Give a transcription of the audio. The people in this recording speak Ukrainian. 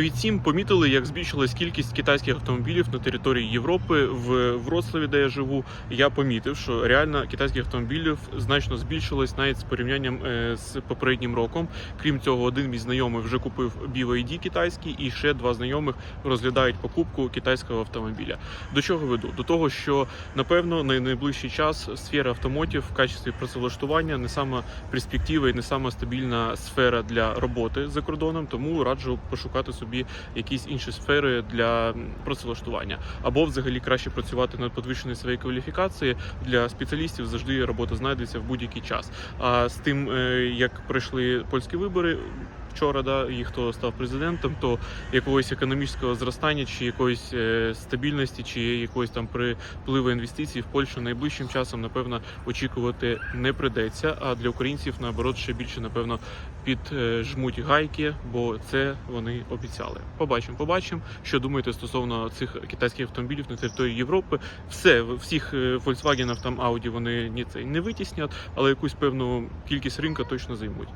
Від сім помітили, як збільшилась кількість китайських автомобілів на території Європи. В Вроцлаві, де я живу, я помітив, що реально китайських автомобілів значно збільшилось навіть з порівнянням е, з попереднім роком. Крім цього, один мій знайомий вже купив BYD китайський, і ще два знайомих розглядають покупку китайського автомобіля. До чого веду? До того, що напевно на найближчий час сфера автомотів в качестві працевлаштування не сама перспектива і не сама стабільна сфера для роботи за кордоном, тому раджу пошукати собі якісь інші сфери для працевлаштування. Або взагалі краще працювати над підвищеною своєї кваліфікації. Для спеціалістів завжди робота знайдеться в будь-який час. А з тим, е, як пройшли польські вибори. Вчора да і хто став президентом, то якогось економічного зростання чи якоїсь е, стабільності, чи якоїсь там припливу інвестицій в Польщу найближчим часом напевно очікувати не придеться. А для українців наоборот ще більше напевно піджмуть гайки, бо це вони обіцяли. Побачимо, побачимо. Що думаєте стосовно цих китайських автомобілів на території Європи? Все всіх е, Volkswagen, там Audi вони ні це не витіснять, але якусь певну кількість ринка точно займуть.